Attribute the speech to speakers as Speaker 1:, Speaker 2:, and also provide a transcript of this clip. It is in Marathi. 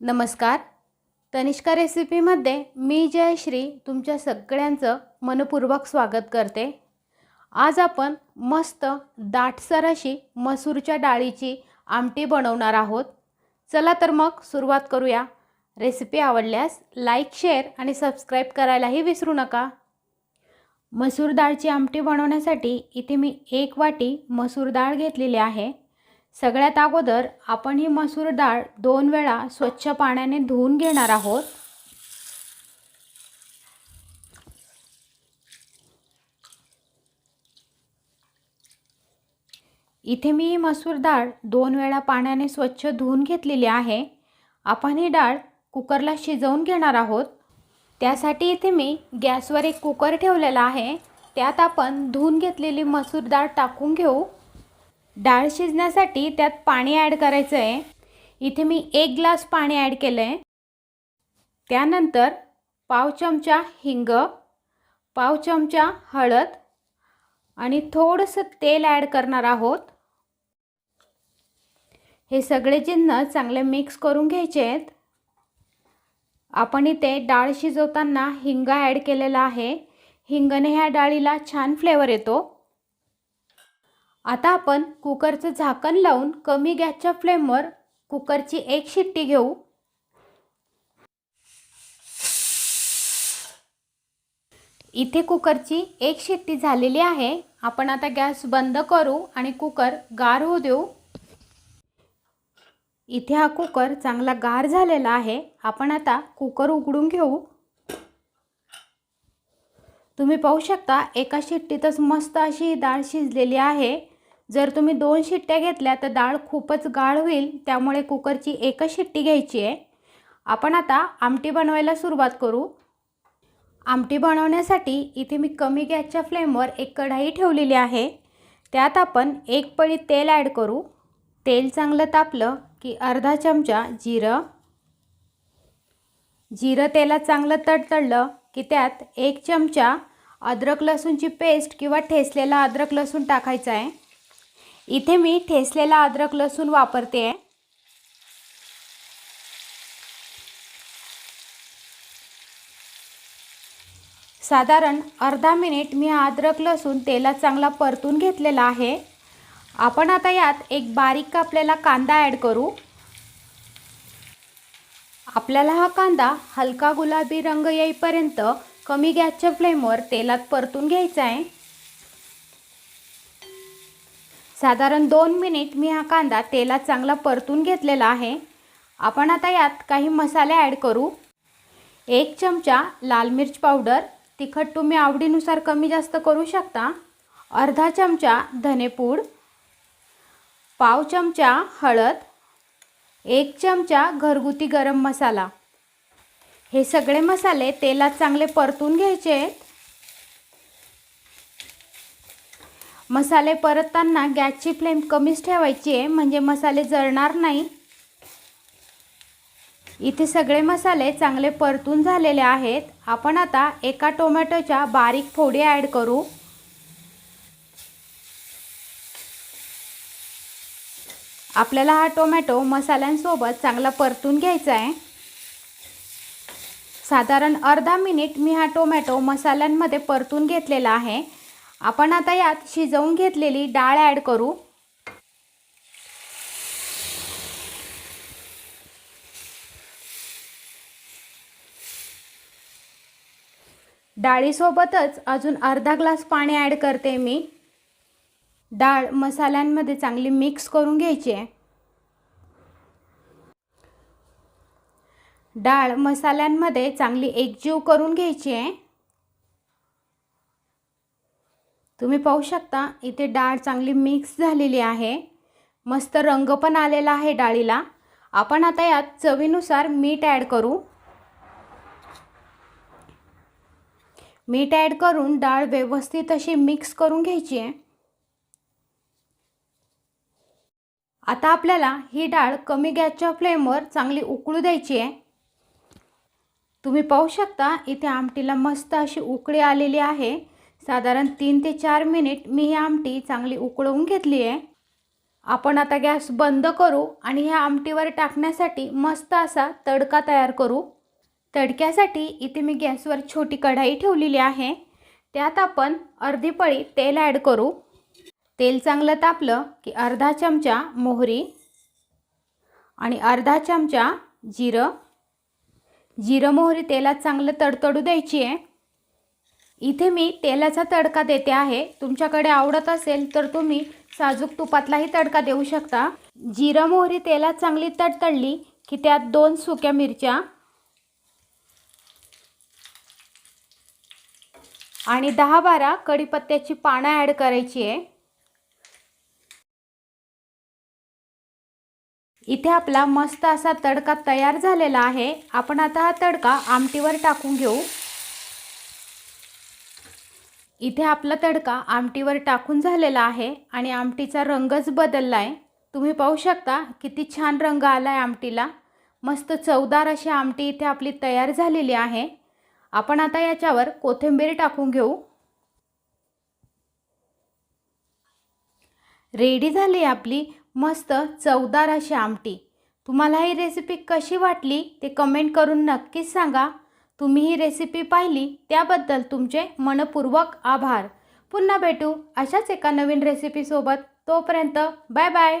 Speaker 1: नमस्कार. तनिष्का रेसिपीमध्ये मी जयश्री तुमच्या सगळ्यांचं मनपूर्वक स्वागत करते. आज आपण मस्त दाटसर अशी मसूरच्या डाळीची आमटी बनवणार आहोत. चला तर मग सुरुवात करूया. रेसिपी आवडल्यास लाईक शेअर आणि सबस्क्राईब करायलाही विसरू नका. मसूर डाळची आमटी बनवण्यासाठी इथे मी एक वाटी मसूर डाळ घेतलेली आहे. सगळ्यात अगोदर आपण ही मसूर डाळ दोन वेळा स्वच्छ पाण्याने धुवून घेणार आहोत. इथे मी ही मसूर डाळ दोन वेळा पाण्याने स्वच्छ धुवून घेतलेली आहे. आपण ही डाळ कुकरला शिजवून घेणार आहोत. त्यासाठी इथे मी गॅसवर एक कुकर ठेवलेला आहे. त्यात आपण धुवून घेतलेली मसूर डाळ टाकून घेऊ. डाळ शिजण्यासाठी त्यात पाणी ॲड करायचं आहे इथे मी एक ग्लास पाणी ॲड केलं आहे त्यानंतर पाव चमचा हिंग पाव चमचा हळद आणि थोडंसं तेल ॲड करणार आहोत. हे सगळे जिन्नस चांगले मिक्स करून घ्यायचे आहेत. आपण इथे डाळ शिजवताना हिंग ॲड केलेला आहे. हिंगने ह्या डाळीला छान फ्लेवर येतो. आता आपण कुकरचं झाकण लावून कमी गॅसच्या फ्लेमवर कुकरची एक शिट्टी घेऊ. इथे कुकरची एक शिट्टी झालेली आहे. आपण आता गॅस बंद करू आणि कुकर गार होऊ देऊ. इथे हा कुकर चांगला गार झालेला आहे. आपण आता कुकर उघडून घेऊ. तुम्ही पाहू शकता एका शिट्टीतच मस्त अशी डाळ शिजलेली आहे. जर तुम्ही दोन शिट्ट्या घेतल्या तर डाळ खूपच गाळ होईल त्यामुळे कुकरची एकच शिट्टी घ्यायची आहे. आपण आता आमटी बनवायला सुरुवात करू. आमटी बनवण्यासाठी इथे मी कमी गॅसच्या फ्लेमवर एक कढाई ठेवलेली आहे. त्यात आपण एक पळी तेल ॲड करू. तेल चांगलं तापलं की अर्धा चमचा जिरं. जिरं तेलात चांगलं तडतडलं की त्यात एक चमचा अद्रक लसूणची पेस्ट किंवा ठेसलेला अद्रक लसूण टाकायचा आहे. इथे मी ठेसलेला अद्रक लसूण वापरते. आहे साधारण अर्धा मिनिट मी हा अद्रक लसूण तेलात चांगला परतून घेतलेला आहे. आपण आता यात एक बारीक कापलेला कांदा ॲड करू. आपल्याला हा कांदा हलका गुलाबी रंग येईपर्यंत कमी गॅसच्या फ्लेमवर तेलात परतून घ्यायचा आहे. साधारण दोन मिनिट मी हा कांदा तेलात चांगला परतून घेतलेला आहे. आपण आता यात काही मसाले ॲड करू. एक चमचा लाल मिर्च पावडर तिखट तुम्ही आवडीनुसार कमी जास्त करू शकता. अर्धा चमचा धनेपूड पाव चमचा हळद एक चमचा घरगुती गरम मसाला. हे सगळे मसाले तेलात चांगले परतून घ्यायचे आहेत. मसाले परतताना गॅसची फ्लेम कमीच ठेवायची आहे म्हणजे मसाले जळणार नाही. इथे सगळे मसाले चांगले परतून झालेले आहेत. आपण आता एका टोमॅटोच्या बारीक फोडी ॲड करू. आपल्याला हा टोमॅटो मसाल्यांसोबत चांगला परतून घ्यायचा आहे. साधारण अर्धा मिनिट मी हा टोमॅटो मसाल्यांमध्ये परतून घेतलेला आहे. आपण आता यात शिजवून घेतलेली डाळ ॲड करू. डाळीसोबतच अजून अर्धा ग्लास पाणी ॲड करते मी. डाळ मसाल्यांमध्ये चांगली मिक्स करून घ्यायची आहे. डाळ मसाल्यांमध्ये चांगली एकजीव करून घ्यायची आहे. तुम्ही पाहू शकता इथे डाळ चांगली मिक्स झालेली आहे. मस्त रंग पण आलेला आहे डाळीला. आपण आता यात चवीनुसार मीठ ॲड करू. मीठ ॲड करून डाळ व्यवस्थित अशी मिक्स करून घ्यायची आहे. आता आपल्याला ही डाळ कमी गॅसच्या फ्लेमवर चांगली उकळू द्यायची आहे. तुम्ही पाहू शकता इथे आमटीला मस्त अशी उकळी आलेली आहे. साधारण तीन ते चार मिनिट मी ही आमटी चांगली उकळवून घेतली आहे. आपण आता गॅस बंद करू आणि ह्या आमटीवर टाकण्यासाठी मस्त असा तडका तयार करू. तडक्यासाठी इथे मी गॅसवर छोटी कढाई ठेवलेली आहे. त्यात आपण अर्धी पळी तेल ॲड करू. तेल चांगलं तापलं की अर्धा चमचा मोहरी आणि अर्धा चमचा जिरं. जिरं मोहरी तेलात चांगलं तडतडू द्यायची आहे. इथे मी तेलाचा तडका देते आहे. तुमच्याकडे आवडत असेल तर तुम्ही साजूक तुपातलाही तडका देऊ शकता. जिरं मोहरी तेलात चांगली तडतडली की त्यात दोन सुक्या मिरच्या आणि दहा बारा कढीपत्त्याची पानं ॲड करायची आहे. इथे आपला मस्त असा तडका तयार झालेला आहे. आपण आता हा तडका आमटीवर टाकून घेऊ. इथे आपला तडका आमटीवर टाकून झालेला आहे आणि आमटीचा रंगच बदलला आहे तुम्ही पाहू शकता किती छान रंग आला आहे आमटीला. मस्त चवदार अशी आमटी इथे आपली तयार झालेली आहे. आपण आता याच्यावर कोथिंबीर टाकून घेऊ. रेडी झाली आपली मस्त चवदार अशी आमटी. तुम्हाला ही रेसिपी कशी वाटली ते कमेंट करून नक्कीच सांगा. तुम्ही ही रेसिपी पाहिली त्याबद्दल तुमचे मनपूर्वक आभार. पुन्हा भेटू अशाच एका नवीन रेसिपीसोबत तोपर्यंत बाय बाय